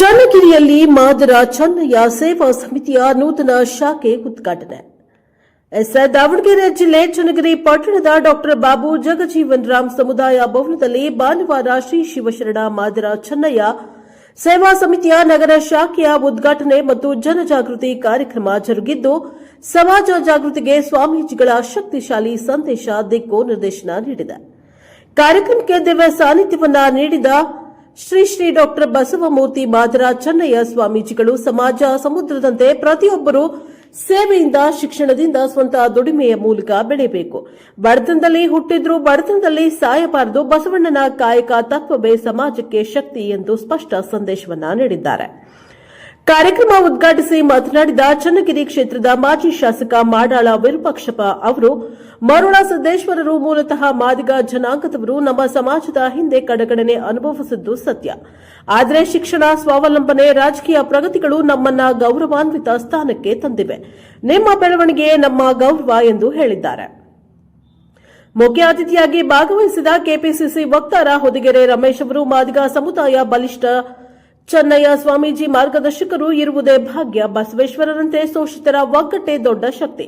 ಚನ್ನಗಿರಿಯಲ್ಲಿ ಮಾದರ ಚನ್ನಯ್ಯ ಸೇವಾ ಸಮಿತಿಯ ನೂತನ ಶಾಖೆ ಉದ್ಘಾಟನೆ. ಎಸ್ ದಾವಣಗೆರೆ ಜಿಲ್ಲೆ ಚನ್ನಗಿರಿ ಪಟ್ಟಣದ ಡಾಕ್ಟರ್ ಬಾಬು ಜಗಜೀವನ್ ರಾಮ್ ಸಮುದಾಯ ಭವನದಲ್ಲಿ ಭಾನುವಾರ ಶ್ರೀ ಶಿವಶರಣ ಮಾದರ ಚನ್ನಯ್ಯ ಸೇವಾ ಸಮಿತಿಯ ನಗರ ಶಾಖೆಯ ಉದ್ಘಾಟನೆ ಮತ್ತು ಜನಜಾಗೃತಿ ಕಾರ್ಯಕ್ರಮ ಜರುಗಿದ್ದು, ಸಮಾಜ ಜಾಗೃತಿಗೆ ಸ್ವಾಮೀಜಿಗಳ ಶಕ್ತಿಶಾಲಿ ಸಂದೇಶ, ದಿಕ್ಕು ನಿರ್ದೇಶನ ನೀಡಿದೆ. ಕಾರ್ಯಕ್ರಮಕ್ಕೆ ದಿವ್ಯ ಸಾನ್ನಿಧ್ಯವನ್ನ ನೀಡಿದ ಶ್ರೀ ಶ್ರೀ ಡಾಕ್ಟರ್ ಬಸವಮೂರ್ತಿ ಮಾದರ ಚನ್ನಯ್ಯ ಸ್ವಾಮೀಜಿಗಳು ಸಮಾಜ ಸಮುದ್ರದಂತೆ ಪ್ರತಿಯೊಬ್ಬರು ಸೇವೆಯಿಂದ, ಶಿಕ್ಷಣದಿಂದ ಸ್ವಂತ ದುಡಿಮೆಯ ಮೂಲಕ ಬೆಳೆಯಬೇಕು. ಬಡತನದಲ್ಲಿ ಹುಟ್ಟಿದ್ರು ಬಡತನದಲ್ಲಿ ಸಾಯಬಾರದು. ಬಸವಣ್ಣನ ಕಾಯಕ ತತ್ವವೇ ಸಮಾಜಕ್ಕೆ ಶಕ್ತಿ ಎಂದು ಸ್ಪಷ್ಟ ಸಂದೇಶವನ್ನ ನೀಡಿದ್ದಾರೆ. ಕಾರ್ಯಕ್ರಮ ಉದ್ಘಾಟಿಸಿ ಮಾತನಾಡಿದ ಚನ್ನಗಿರಿ ಕ್ಷೇತ್ರದ ಮಾಜಿ ಶಾಸಕ ಮಾಡಾಳ ವಿರೂಪಾಕ್ಷಪ್ಪ ಅವರು, ಮರುಳ ಸಿದ್ದೇಶ್ವರರು ಮೂಲತಃ ಮಾದಿಗ ಜನಾಂಗದವರು ನಮ್ಮ ಸಮಾಜದ ಹಿಂದೆ ಕಡಗಣನೆ ಅನುಭವಿಸಿದ್ದು ಸತ್ಯ. ಆದರೆ ಶಿಕ್ಷಣ, ಸ್ವಾವಲಂಬನೆ, ರಾಜಕೀಯ ಪ್ರಗತಿಗಳು ನಮ್ಮನ್ನ ಗೌರವಾನ್ವಿತ ಸ್ಥಾನಕ್ಕೆ ತಂದಿವೆ. ನಿಮ್ಮ ಬೆಳವಣಿಗೆ ನಮ್ಮ ಗೌರವ ಎಂದು ಹೇಳಿದ್ದಾರೆ. ಮುಖ್ಯ ಅತಿಥಿಯಾಗಿ ಭಾಗವಹಿಸಿದ ಕೆಪಿಸಿಸಿ ವಕ್ತಾರ ಹೊದಿಗೆರೆ ರಮೇಶ್ ಅವರು ಮಾದಿಗ ಸಮುದಾಯ ಬಲಿಷ್ಠ ಚೆನ್ನಯ್ಯ ಸ್ವಾಮೀಜಿ ಮಾರ್ಗದರ್ಶಕರು ಇರುವುದೇ ಭಾಗ್ಯ. ಬಸವೇಶ್ವರರಂತೆ ಶೋಷಿತರ ಒಗ್ಗಟ್ಟೆ ದೊಡ್ಡ ಶಕ್ತಿ.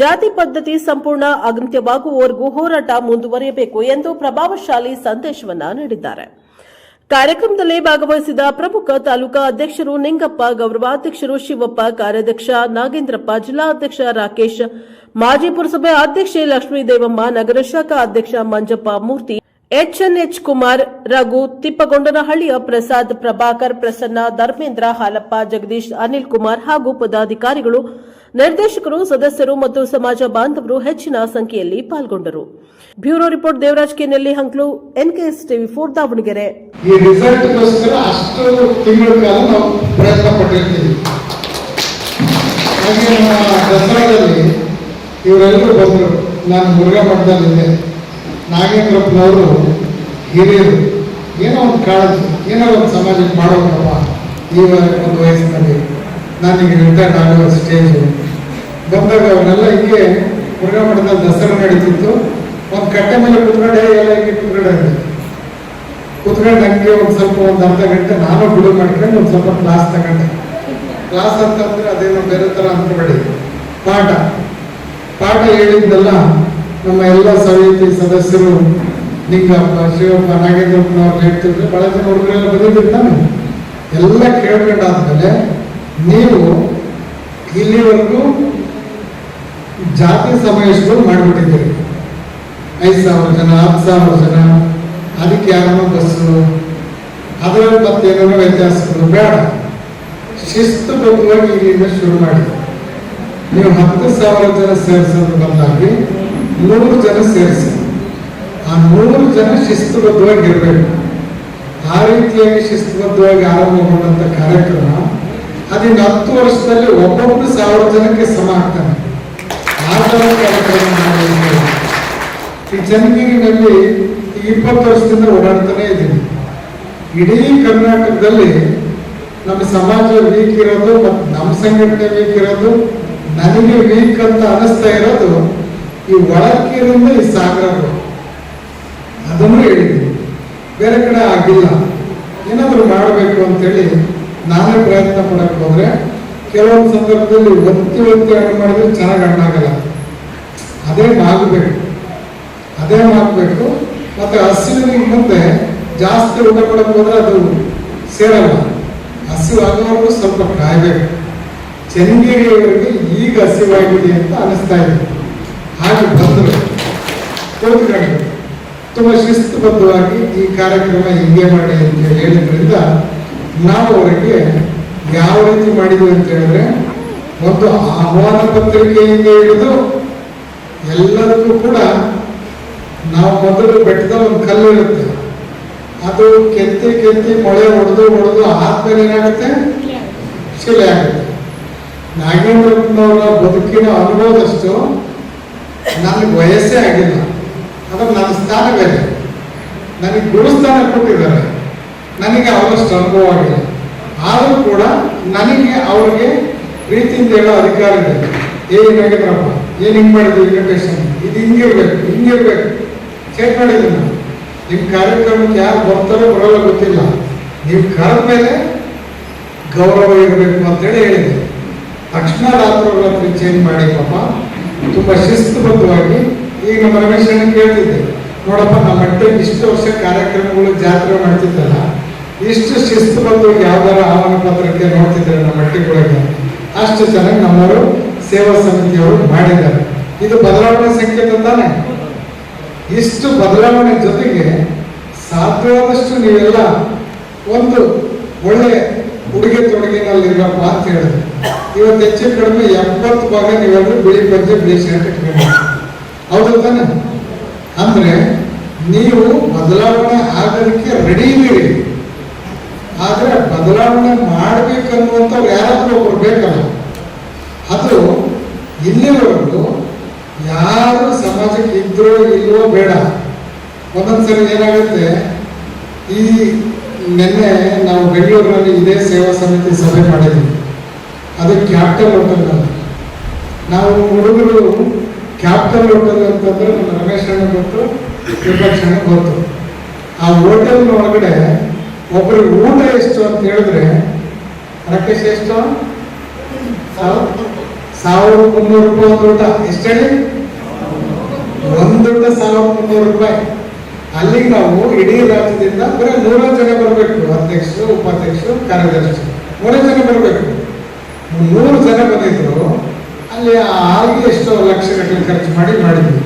ಜಾತಿ ಪದ್ಧತಿ ಸಂಪೂರ್ಣ ಅಗತ್ಯವಾಗುವವರೆಗೂ ಹೋರಾಟ ಮುಂದುವರಿಯಬೇಕು ಎಂದು ಪ್ರಭಾವಶಾಲಿ ಸಂದೇಶವನ್ನ ನೀಡಿದ್ದಾರೆ. ಕಾರ್ಯಕ್ರಮದಲ್ಲಿ ಭಾಗವಹಿಸಿದ ಪ್ರಮುಖ ತಾಲೂಕಾ ಅಧ್ಯಕ್ಷರು ನಿಂಗಪ್ಪ ಗೌರವಾಧ್ಯಕ್ಷರು ಶಿವಪ್ಪ, ಕಾರ್ಯಾಧ್ಯಕ್ಷ ನಾಗೇಂದ್ರಪ್ಪ ಜಿಲ್ಲಾಧ್ಯಕ್ಷ ರಾಕೇಶ್, ಮಾಜಿ ಪುರಸಭೆ ಅಧ್ಯಕ್ಷೆ ಲಕ್ಷ್ಮೀ ದೇವಮ್ಮ ನಗರ ಶಾಖಾ ಅಧ್ಯಕ್ಷ ಮಂಜಪ್ಪ ಮೂರ್ತಿ ಎಚ್ಎನ್ಎಚ್ ಕುಮಾರ್, ರಘು ತಿಪ್ಪಗೊಂಡನಹಳ್ಳಿಯ ಪ್ರಸಾದ್, ಪ್ರಭಾಕರ್, ಪ್ರಸನ್ನ, ಧರ್ಮೇಂದ್ರ, ಹಾಲಪ್ಪ, ಜಗದೀಶ್, ಅನಿಲ್ ಕುಮಾರ್ ಹಾಗೂ ಪದಾಧಿಕಾರಿಗಳು, ನಿರ್ದೇಶಕರು, ಸದಸ್ಯರು ಮತ್ತು ಸಮಾಜ ಬಾಂಧವರು ಹೆಚ್ಚಿನ ಸಂಖ್ಯೆಯಲ್ಲಿ ಪಾಲ್ಗೊಂಡರು. Bureau report, Devaraj Kenelli Hanklu, NKS TV four, Davanagere. ನಾನು ನಾಗೇಂದ್ರಪ್ಪನವರು ಹಿರಿಯರು, ಏನೋ ಒಂದು ಕಾಳಜಿ, ಏನೋ ಒಂದು ಸಮಾಜಕ್ಕೆ ಮಾಡೋಕ್ಕಪ್ಪ ಈ ಒಂದು ವಯಸ್ಸಿನಲ್ಲಿ. ನನಗೆ ರಿಟೈರ್ಡ್ ಆಗೋ ಸ್ಟೇಜು. ಬಂದಾಗ ಅವರೆಲ್ಲ ಹಿಂಗೆ ಮುರುಘಾ ಮಠದಲ್ಲಿ ದಸರಾ ನಡೀತಿತ್ತು. ಒಂದು ಕಟ್ಟೆ ಮೇಲೆ ಕುತ್ಕೊಂಡೆ ಎಲ್ಲ ಹಿಂಗೆ ಕುತ್ಕೊಂಡೆ. ಕುತ್ಕೊಂಡು ಹಂಗೆ ಒಂದು ಸ್ವಲ್ಪ ಒಂದು ಅರ್ಧ ಗಂಟೆ ನಾನು ಬಿಡು ಮಾಡ್ಕೊಂಡು ಒಂದು ಸ್ವಲ್ಪ ಕ್ಲಾಸ್ ತಗೊಂಡೆ. ಕ್ಲಾಸ್ ಅಂತಂದ್ರೆ ಅದೇನೋ ಬೇರೆ ಥರ ಅಂದ್ಕೊಬೇಡಿ ಪಾಠ. ಪಾಠ ಹೇಳಿದ್ದೆಲ್ಲ ನಮ್ಮ ಎಲ್ಲ ಸಮಿತಿ ಸದಸ್ಯರು ನಿಂಗಪ್ಪ ಶಿವಪ್ಪ ನಾಗೇಂದ್ರಪ್ಪನವ್ರು ಹೇಳ್ತಿದ್ರೆ, ಬಹಳ ಜನ ಹುಡುಗರೆಲ್ಲ ಬಂದಿರ್ತಾನೆ ಎಲ್ಲ ಕೇಳ್ಕೊಂಡಾದ್ಮೇಲೆ ನೀವು ಇಲ್ಲಿವರೆಗೂ ಜಾತಿ ಸಮಾವೇಶಗಳು ಮಾಡಿಬಿಟ್ಟಿದ್ದೀರಿ. ಐದು ಸಾವಿರ ಜನ, ಹತ್ತು ಸಾವಿರ ಜನ, ಅದಕ್ಕೆ ಯಾರನ್ನೋ ಬಸ್ಸು ಅದರಲ್ಲಿ ಮತ್ತೇನೋ ವ್ಯತ್ಯಾಸಗಳು ಬೇಡ. ಶಿಸ್ತುಬದ್ಧವಾಗಿ ಇಲ್ಲಿಂದ ಶುರು ಮಾಡಿ. ನೀವು ಹತ್ತು ಸಾವಿರ ಜನ ಸೇರಿಸೋದು ಬಂದಾಗಿ ನೂರು ಜನ ಸೇರಿಸಿ. ಆ ಮೂರು ಜನ ಶಿಸ್ತುಬದ್ಧವಾಗಿ ಇರಬೇಕು ಆ ರೀತಿಯಾಗಿ ಶಿಸ್ತುಬದ್ಧವಾಗಿ ಆರಂಭಗೊಂಡಂತ ಕಾರ್ಯಕ್ರಮ ಅದಿನ್ನು ಹತ್ತು ವರ್ಷದಲ್ಲಿ ಒಬ್ಬೊಬ್ಬರು ಸಾವಿರ ಜನಕ್ಕೆ ಸಮ ಆಗ್ತಾನೆ ಆ ಥರ ಕಾರ್ಯಕ್ರಮ ಈ ಚನ್ನಗಿರಿನಲ್ಲಿ ಇಪ್ಪತ್ತು ವರ್ಷದಿಂದ ಓಡಾಡ್ತಾನೆ ಇದ್ದೀನಿ. ಇಡೀ ಕರ್ನಾಟಕದಲ್ಲಿ ನಮ್ಮ ಸಮಾಜ ವೀಕ್ ಇರೋದು ಮತ್ತು ನಮ್ಮ ಸಂಘಟನೆ ವೀಕ್ ಇರೋದು, ನನಗೆ ವೀಕ್ ಅಂತ ಅನಿಸ್ತಾ ಇರೋದು ಈ ಒಳಕೀರಿಂದ ಈ ಸಾಗರ ಅದನ್ನು ಹೇಳಿದ್ದೀನಿ. ಬೇರೆ ಕಡೆ ಆಗಿಲ್ಲ. ಏನಾದರೂ ಮಾಡಬೇಕು ಅಂತೇಳಿ ನಾನೇ ಪ್ರಯತ್ನ ಪಡಕ್ಕೆ ಹೋದ್ರೆ ಕೆಲವೊಂದು ಸಂದರ್ಭದಲ್ಲಿ ಒತ್ತಿ ಒತ್ತಿ ಹಣ್ಣು ಮಾಡಿದ್ರೆ ಚೆನ್ನಾಗಿ ಹಣ್ಣಾಗಲ್ಲ ಅದೇ ಮಾಗಬೇಕು ಅದೇ ಮಾಗಬೇಕು ಮತ್ತೆ ಹಸಿವಿನ ಮುಂದೆ ಜಾಸ್ತಿ ಊಟ ಮಾಡಕ್ ಹೋದ್ರೆ ಅದು ಸೇರಲ್ಲ. ಹಸಿವು ಆಗೋವರೆಗೂ ಸ್ವಲ್ಪ ಕಾಯ್ಬೇಕು. ಚನ್ನಗಿರಿಯವರಿಗೆ ಈಗ ಹಸಿವಾಗಿದೆ ಅಂತ ಅನಿಸ್ತಾ ಇದೆ. ಹಾಗೆ ಬಂದರು ಕೂತ್ಕೊಂಡು ತುಂಬ ಶಿಸ್ತುಬದ್ಧವಾಗಿ ಈ ಕಾರ್ಯಕ್ರಮ ಹಿಂಗೆ ಮಾಡಿ ಅಂತ ಹೇಳಿದ್ರಿಂದ ನಾವು ಅವರಿಗೆ ಯಾವ ರೀತಿ ಮಾಡಿದ್ವಿ ಅಂತ ಹೇಳಿದ್ರೆ ಒಂದು ಆಹ್ವಾನ ಪತ್ರಿಕೆಯಿಂದ ಹಿಡಿದು ಎಲ್ಲದಕ್ಕೂ ಕೂಡ ನಾವು ಮೊದಲು ಬೆಟ್ಟದ ಒಂದು ಕಲ್ಲು ಇರುತ್ತೆ. ಅದು ಕೆತ್ತಿ ಕೆತ್ತಿ ಮೊಳೆ ಹೊಡೆದು ಹೊಡೆದು ಆದ್ಮೇಲೆ ಏನಾಗುತ್ತೆ? ಶಿಲೆ ಆಗುತ್ತೆ. ನಾಗೇಂದ್ರಪ್ಪನವರ ಬದುಕಿನ ಅನುಭವದಷ್ಟು ನನಗೆ ವಯಸ್ಸೇ ಆಗಿಲ್ಲ. ಅದು ನನ್ನ ಸ್ಥಾನ ಬೇರೆ ನನಗೆ ಗುರುಸ್ಥಾನ ಕೊಟ್ಟಿದ್ದಾರೆ. ನನಗೆ ಅವರಷ್ಟು ಅನುಭವ ಆಗಿಲ್ಲ. ಆದರೂ ಕೂಡ ನನಗೆ ಅವ್ರಿಗೆ ರೀತಿಯಿಂದ ಹೇಳೋ ಅಧಿಕಾರ ಇದೆ. ಏ ನಾಗೇಂದ್ರಪ್ಪ ಏನು ಹಿಂಗೆ ಮಾಡಿದ್ವಿ ಇನ್ವಿಟೇಷನ್ ಇದು ಹಿಂಗಿರ್ಬೇಕು ಹಿಂಗಿರ್ಬೇಕು. ಚೆಕ್ ಮಾಡಿದ್ದೀನಿ ನಾನು. ನಿಮ್ಮ ಕಾರ್ಯಕ್ರಮಕ್ಕೆ ಯಾರು ಬರ್ತಾರೋ ಬರೋಲ್ಲ ಗೊತ್ತಿಲ್ಲ. ನೀವು ಕರೆದ ಮೇಲೆ ಗೌರವ ಇರಬೇಕು ಅಂತೇಳಿ ಹೇಳಿದೆ ತಕ್ಷಣ ರಾತ್ರಿ ಚೇಂಜ್ ಮಾಡಿ ಪಾಪ. ತುಂಬ ಶಿಸ್ತುಬದ್ಧವಾಗಿ ಈಗ ನಮ್ಮ ರಮೇಶ್ ಅಣ್ಣ ಕೇಳ್ತಿದ್ದೆ, ನೋಡಪ್ಪ, ನಮ್ಮ ಮಟ್ಟಿಗೆ ಇಷ್ಟು ವರ್ಷ ಕಾರ್ಯಕ್ರಮಗಳು, ಜಾತ್ರೆ ಮಾಡ್ತಿದ್ದಲ್ಲ, ಇಷ್ಟು ಶಿಸ್ತುಬದ್ಧವಾಗಿ ಯಾವ್ದಾರ ಆಹ್ವಾನ ಪತ್ರಕ್ಕೆ ನೋಡ್ತಿದ್ದಾರೆ ನಮ್ಮ ಮಟ್ಟಿಗೊಳಗೆ ಅಷ್ಟು ಚೆನ್ನಾಗಿ ನಮ್ಮವರು ಸೇವಾ ಸಮಿತಿಯವರು ಮಾಡಿದ್ದಾರೆ. ಇದು ಬದಲಾವಣೆ ಸಂಕೇತ ತಾನೆ? ಇಷ್ಟು ಬದಲಾವಣೆ ಜೊತೆಗೆ ಸಾಧ್ಯವಾದಷ್ಟು ನೀವೆಲ್ಲ ಒಂದು ಒಳ್ಳೆ ಉಡುಗೆ ತೊಡುಗೆನಲ್ಲಿರಪ್ಪ ಅಂತ ಹೇಳಿದ್ರು. ಇವತ್ತು ಹೆಚ್ಚು ಕಡಿಮೆ ಎಪ್ಪತ್ತು ಭಾಗ ನೀವೆಲ್ಲರೂ ಬಿಳಿ ಪಂಚೆ ಬಿಳಿ ಶರ್ಟ್ ಇಟ್ಕೊಂಡು ಹೌದು ತಾನೆ? ಅಂದ್ರೆ ನೀವು ಬದಲಾವಣೆ ಆಗೋದಕ್ಕೆ ರೆಡಿ ಇದ್ದೀರಿ. ಆದ್ರೆ ಬದಲಾವಣೆ ಮಾಡ್ಬೇಕನ್ನುವಂಥವ್ರು ಯಾರಾದ್ರೂ ಒಬ್ರು ಬೇಕಲ್ಲ. ಅದು ಇಲ್ಲಿವರೆಗೂ ಯಾರು ಸಮಾಜಕ್ಕೆ ಇದ್ರೋ ಇಲ್ವೋ ಬೇಡ. ಒಂದೊಂದ್ಸರಿ ಏನಾಗುತ್ತೆ? ಈ ನಿನ್ನೆ ನಾವು ಬೆಂಗಳೂರಿನಲ್ಲಿ ಇದೇ ಸೇವಾ ಸಮಿತಿ ಸಭೆ ಮಾಡಿದ್ವಿ. ಅದು ಕ್ಯಾಪಿಟಲ್ ಅಂತ ನಾವು ಹುಡುಗರು ಕ್ಯಾಪ್ಟನ್ ಹೋಟೆಲ್ ಅಂತಂದ್ರೆ ನಮ್ಮ ರಮೇಶ್ ಅಣ್ಣ ಗೊತ್ತು ವಿಪಕ್ಷ ಗೊತ್ತು. ಆ ಹೋಟೆಲ್ ಒಳಗಡೆ ಒಬ್ಬರಿಗೆ ಊಟ ಎಷ್ಟು ಅಂತ ಹೇಳಿದ್ರೆ, ರಕೇಶ್ ಎಷ್ಟು? ಸಾವಿರ ಸಾವಿರದ ಮುನ್ನೂರು ರೂಪಾಯಿ ಒಂದು ಊಟ. ಎಷ್ಟು ಹೇಳಿ? ಒಂದು ಊಟ ಸಾವಿರದ ಮುನ್ನೂರು ರೂಪಾಯಿ. ಅಲ್ಲಿಗೆ ನಾವು ಇಡೀ ರಾಜ್ಯದಿಂದ ಬರೀ ನೂರ ಜನ ಬರಬೇಕು. ಅಧ್ಯಕ್ಷರು, ಉಪಾಧ್ಯಕ್ಷರು, ಕಾರ್ಯದರ್ಶಿ. ಮೂರೇ ಜನ ಬರಬೇಕು. ನೂರು ಜನ ಬಂದಿದ್ರು, ಅಲ್ಲಿ ಆ ಎಷ್ಟೋ ಲಕ್ಷ ಗಟ್ಟಲೆ ಖರ್ಚು ಮಾಡಿ ಮಾಡಿದ್ವಿ.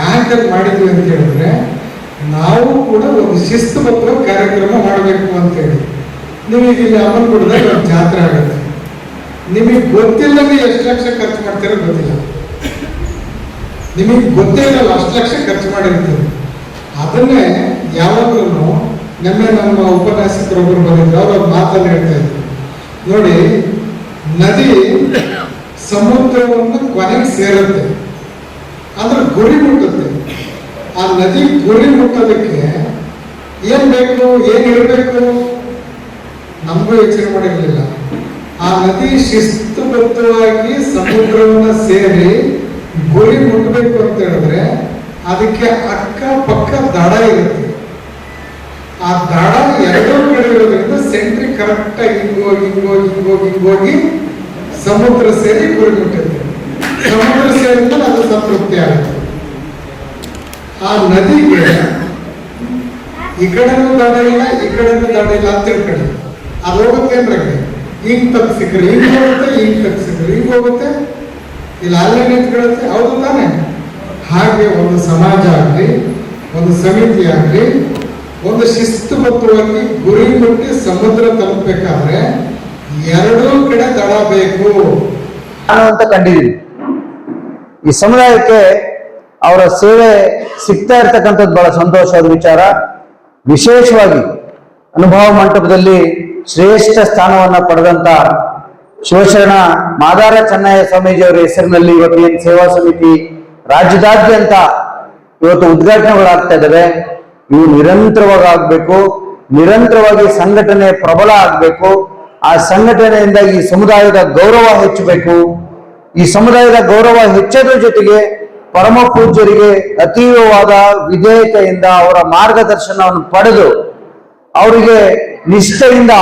ಯಾಕೆ ಮಾಡಿದ್ವಿ ಅಂತ ಹೇಳಿದ್ರೆ, ನಾವು ಕೂಡ ಒಂದು ಶಿಸ್ತುಬದ್ಧ ಕಾರ್ಯಕ್ರಮ ಮಾಡಬೇಕು ಅಂತೇಳಿ ನಿಮಗೆ ಇಲ್ಲಿ ಅಮ್ಮನಗುಡ್ದಾಗ ಒಂದು ಜಾತ್ರೆ ಆಗುತ್ತೆ. ನಿಮಗೆ ಗೊತ್ತಿಲ್ಲದೆ ಎಷ್ಟು ಲಕ್ಷ ಖರ್ಚು ಮಾಡ್ತೀರೋ ಗೊತ್ತಿಲ್ಲ. ನಿಮಗೆ ಗೊತ್ತೇ ಇಲ್ಲ ಅಷ್ಟು ಲಕ್ಷ ಖರ್ಚು ಮಾಡಿರ್ತೀವಿ ಅದನ್ನೇ ಯಾವಾಗಲೂ ನಿನ್ನೆ ನಮ್ಮ ಉಪನ್ಯಾಸಕರೊಬ್ಬರು ಬಂದಿದ್ರು, ಅವ್ರ ಮಾತನ್ನು ಹೇಳ್ತಾ ಇದ್ರು. ನೋಡಿ ನದಿ ಸಮುದ್ರವನ್ನು ಕೊನೆಗೆ ಸೇರುತ್ತೆ. ಅಂದ್ರೆ ಗುರಿ ಮುಟ್ಟುತ್ತೆ. ಆ ನದಿ ಗುರಿ ಮುಟ್ಟೋದಕ್ಕೆ ಏನ್ ಬೇಕು, ಏನ್ ಇರಬೇಕು ನಮಗೂ ಯೋಚನೆ ಮಾಡಿರಲಿಲ್ಲ. ಆ ನದಿ ಶಿಸ್ತುಬದ್ಧವಾಗಿ ಸಮುದ್ರವನ್ನ ಸೇರಿ ಗುರಿ ಮುಟ್ಟಬೇಕು ಅಂತ ಹೇಳಿದ್ರೆ ಅದಕ್ಕೆ ಅಕ್ಕ ಪಕ್ಕ ದಡ ಇರುತ್ತೆ. ಆ ದಡ ಎರಡೂ ಕಡೆ ಇರೋದ್ರಿಂದ ಸೆಂಟ್ರಿ ಕರೆಕ್ಟ್ ಆಗಿ ಹಿಂಗೋಗಿ ಹಿಂಗೋಗಿ ಹಿಂಗೋಗಿ ಹಿಂಗೋಗಿ ಸಮುದ್ರ ಸೇರಿ ಗುರಿ ಸಮುದ್ರ ಸೇರಿದ್ಮೇಲೆ ಅದು ಸಂತೃಪ್ತಿ ಆಗುತ್ತೆ. ಆ ನದಿಗೆ ಈ ಕಡೆನೂ ದಡ ಇಲ್ಲ, ಈ ಕಡೆನೂ ದಡ ಇಲ್ಲ ಅಂತ ತಿಳ್ಕೊಳ್ಳಿ. ಅದು ಹೋಗುತ್ತೆ ಅಂದ್ರೆ ಹಿಂಗ್ ತಪ್ಪಿಸಿಕ್ರೆ ಹಿಂಗ್ ಹೋಗುತ್ತೆ ಹಿಂಗ್ ತಪ್ಪಿಸಿಕ್ರೆ ಹಿಂಗ್ ಹೋಗುತ್ತೆ. ಇಲ್ಲ ಅಲ್ಲೇ ನಿಂತ್ಕೊಳ್ಳುತ್ತೆ, ಹೌದು ತಾನೆ. ಹಾಗೆ ಒಂದು ಸಮಾಜ ಆಗಲಿ, ಒಂದು ಸಮಿತಿ ಆಗಲಿ ಒಂದು ಶಿಸ್ತುಬದ್ಧವಾಗಿ ಗುರಿ ಮುಟ್ಟಿ ಸಮುದ್ರ ತಲುಪಬೇಕಾದ್ರೆ ಎರಡೂ ಕಡೆ ದಡ ಬೇಕು. ಅಂತ ಕಂಡಿದ್ದೀನಿ. ಈ ಸಮುದಾಯಕ್ಕೆ ಅವರ ಸೇವೆ ಸಿಗ್ತಾ ಇರ್ತಕ್ಕಂಥದ್ದು ಬಹಳ ಸಂತೋಷವಾದ ವಿಚಾರ. ವಿಶೇಷವಾಗಿ ಅನುಭವ ಮಂಟಪದಲ್ಲಿ ಶ್ರೇಷ್ಠ ಸ್ಥಾನವನ್ನ ಪಡೆದಂತ ಶಿವಶರಣ ಮಾದಾರ ಚೆನ್ನಯ್ಯ ಸ್ವಾಮೀಜಿಯವರ ಹೆಸರಿನಲ್ಲಿ ಇವತ್ತು ಏನು ಸೇವಾ ಸಮಿತಿ ರಾಜ್ಯದಾದ್ಯಂತ ಇವತ್ತು ಉದ್ಘಾಟನೆಗಳಾಗ್ತಾ ಇದ್ದಾವೆ. ಇವು ನಿರಂತರವಾಗಿ ಆಗ್ಬೇಕು ನಿರಂತರವಾಗಿ ಸಂಘಟನೆ ಪ್ರಬಲ ಆಗ್ಬೇಕು, ಆ ಸಂಘಟನೆಯಿಂದ ಈ ಸಮುದಾಯದ ಗೌರವ ಹೆಚ್ಚಬೇಕು. ಈ ಸಮುದಾಯದ ಗೌರವ ಹೆಚ್ಚೋದ್ರ ಜೊತೆಗೆ ಪರಮ ಪೂಜ್ಯರಿಗೆ ಅತೀವವಾದ ವಿಧೇಯತೆಯಿಂದ ಅವರ ಮಾರ್ಗದರ್ಶನವನ್ನು ಪಡೆದು ಅವರಿಗೆ ನಿಷ್ಠೆಯಿಂದ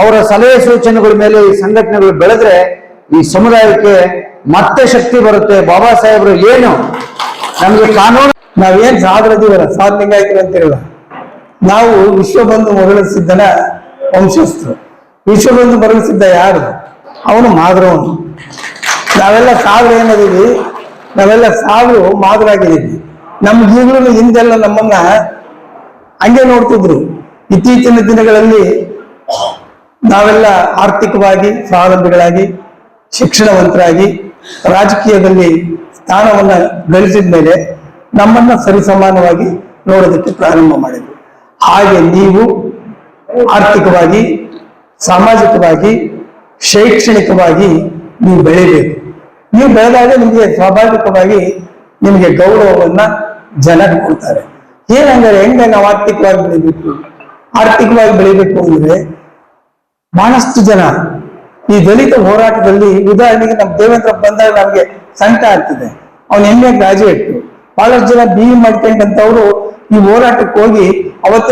ಅವರ ಸಲಹೆ ಸೂಚನೆಗಳ ಮೇಲೆ ಈ ಸಂಘಟನೆಗಳು ಬೆಳೆದ್ರೆ ಈ ಸಮುದಾಯಕ್ಕೆ ಮತ್ತೆ ಶಕ್ತಿ ಬರುತ್ತೆ. ಬಾಬಾ ಸಾಹೇಬರು ಏನು? ನಮಗೆ ಕಾನೂನು ನಾವೇನ್ ಸಾಧನದೀವಲ್ಲ ಅಂತ ಅಂತಿರಲ್ಲ? ನಾವು ವಿಶ್ವಬಂಧು ಮರಳು ಮರಳಿಸಿದ್ದನ ವಂಶಸ್ಥರು. ವಿಶ್ವಬಂಧು ಮರಳು ಸಿದ್ಧ ಯಾರು? ಅವನು ಮಾದರವನು. ನಾವೆಲ್ಲ ಸಾವಿರ ಏನದೀವಿ ನಾವೆಲ್ಲ ಮಾದರಾಗಿದ್ದೀವಿ. ನಮ್ಗೆ ಈಗಲೂ ಹಿಂದೆಲ್ಲ ನಮ್ಮನ್ನ ಹಂಗೆ ನೋಡ್ತಿದ್ರು. ಇತ್ತೀಚಿನ ದಿನಗಳಲ್ಲಿ ನಾವೆಲ್ಲ ಆರ್ಥಿಕವಾಗಿ ಸ್ವಾವಲಂಬಿಗಳಾಗಿ, ಶಿಕ್ಷಣವಂತರಾಗಿ, ರಾಜಕೀಯದಲ್ಲಿ ಸ್ಥಾನವನ್ನ ಗಳಿಸಿದ ಮೇಲೆ ನಮ್ಮನ್ನ ಸರಿಸಮಾನವಾಗಿ ನೋಡೋದಕ್ಕೆ ಪ್ರಾರಂಭ ಮಾಡಿದ್ರು. ಹಾಗೆ ನೀವು ಆರ್ಥಿಕವಾಗಿ, ಸಾಮಾಜಿಕವಾಗಿ, ಶೈಕ್ಷಣಿಕವಾಗಿ ನೀವು ಬೆಳಿಬೇಕು. ನೀವು ಬೆಳೆದಾಗ ನಿಮಗೆ ಸ್ವಾಭಾವಿಕವಾಗಿ ನಿಮಗೆ ಗೌರವವನ್ನ ಜನ ಕೊಡ್ತಾರೆ. ಏನಂದ್ರೆ ಹೆಂಗೆ ನಾವು ಆರ್ಥಿಕವಾಗಿ ಬೆಳಿಬೇಕು? ಆರ್ಥಿಕವಾಗಿ ಬೆಳಿಬೇಕು ಅಂದ್ರೆ ಬಹಳಷ್ಟು ಜನ ಈ ದಲಿತ ಹೋರಾಟದಲ್ಲಿ ಉದಾಹರಣೆಗೆ ನಮ್ಮ ದೇವೇಂದ್ರ ಬಂದಾಗ ನಮಗೆ ಸಂಕಟ ಆಗ್ತಿದೆ. ಅವನು ಎಮ್ಮೆ ಗ್ರಾಜುಯೇಟ್. ಬಹಳಷ್ಟು ಜನ ಬಿ ಮಾಡ್ಕೊಂಡಂತವ್ರು ಈ ಹೋರಾಟಕ್ಕೆ ಹೋಗಿ ಅವತ್ತಿನ